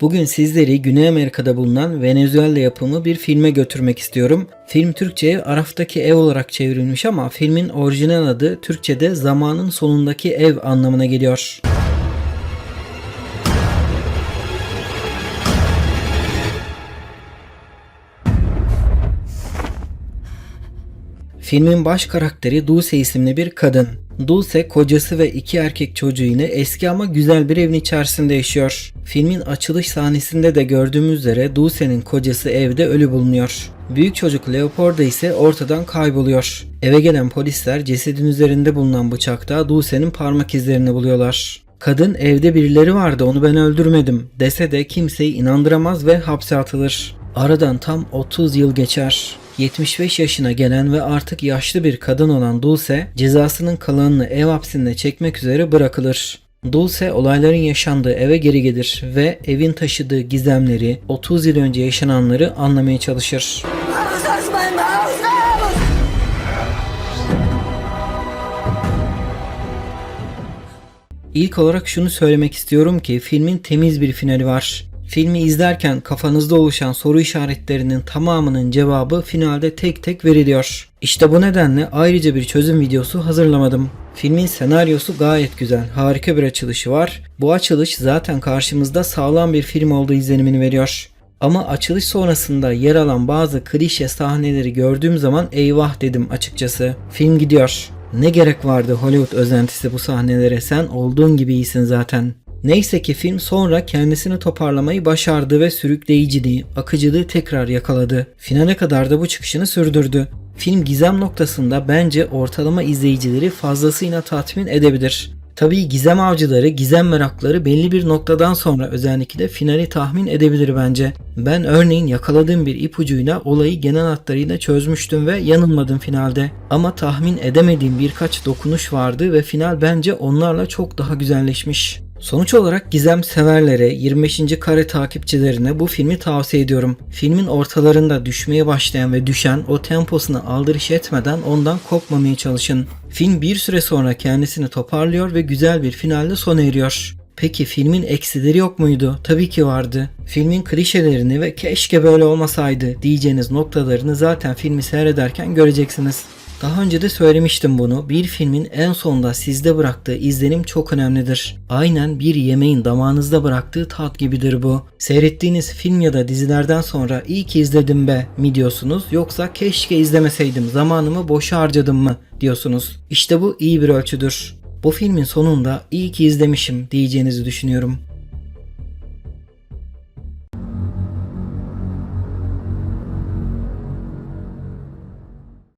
Bugün sizleri Güney Amerika'da bulunan Venezuela yapımı bir filme götürmek istiyorum. Film Türkçe'ye Araf'taki ev olarak çevrilmiş ama filmin orijinal adı Türkçe'de zamanın sonundaki ev anlamına geliyor. Filmin baş karakteri Dulce isimli bir kadın. Dulce kocası ve iki erkek çocuğuyla eski ama güzel bir evin içerisinde yaşıyor. Filmin açılış sahnesinde de gördüğümüz üzere Dulce'nin kocası evde ölü bulunuyor. Büyük çocuk Leopoldo ise ortadan kayboluyor. Eve gelen polisler cesedin üzerinde bulunan bıçakta Dulce'nin parmak izlerini buluyorlar. Kadın evde birileri vardı onu ben öldürmedim dese de kimseyi inandıramaz ve hapse atılır. Aradan tam 30 yıl geçer. 75 yaşına gelen ve artık yaşlı bir kadın olan Dulce cezasının kalanını ev hapsinde çekmek üzere bırakılır. Dulce olayların yaşandığı eve geri gelir ve evin taşıdığı gizemleri, 30 yıl önce yaşananları anlamaya çalışır. İlk olarak şunu söylemek istiyorum ki filmin temiz bir finali var. Filmi izlerken kafanızda oluşan soru işaretlerinin tamamının cevabı finalde tek tek veriliyor. İşte bu nedenle ayrıca bir çözüm videosu hazırlamadım. Filmin senaryosu gayet güzel, harika bir açılışı var. Bu açılış zaten karşımızda sağlam bir film olduğu izlenimini veriyor. Ama açılış sonrasında yer alan bazı klişe sahneleri gördüğüm zaman eyvah dedim açıkçası. Film gidiyor. Ne gerek vardı Hollywood özentisi bu sahnelere sen olduğun gibi iyisin zaten. Neyse ki film sonra kendisini toparlamayı başardı ve sürükleyiciliği, akıcılığı tekrar yakaladı. Finale kadar da bu çıkışını sürdürdü. Film gizem noktasında bence ortalama izleyicileri fazlasıyla tatmin edebilir. Tabii gizem avcıları, gizem merakları belli bir noktadan sonra özellikle finali tahmin edebilir bence. Ben örneğin yakaladığım bir ipucuyla olayı genel hatlarıyla çözmüştüm ve yanılmadım finalde. Ama tahmin edemediğim birkaç dokunuş vardı ve final bence onlarla çok daha güzelleşmiş. Sonuç olarak gizem severlere, 25. kare takipçilerine bu filmi tavsiye ediyorum. Filmin ortalarında düşmeye başlayan ve düşen o temposuna aldırış etmeden ondan kopmamaya çalışın. Film bir süre sonra kendisini toparlıyor ve güzel bir finalle sona eriyor. Peki filmin eksileri yok muydu? Tabii ki vardı. Filmin klişelerini ve keşke böyle olmasaydı diyeceğiniz noktalarını zaten filmi seyrederken göreceksiniz. Daha önce de söylemiştim bunu. Bir filmin en sonunda sizde bıraktığı izlenim çok önemlidir. Aynen bir yemeğin damağınızda bıraktığı tat gibidir bu. Seyrettiğiniz film ya da dizilerden sonra iyi ki izledim be mi diyorsunuz yoksa keşke izlemeseydim zamanımı boşa harcadım mı diyorsunuz. İşte bu iyi bir ölçüdür. Bu filmin sonunda iyi ki izlemişim diyeceğinizi düşünüyorum.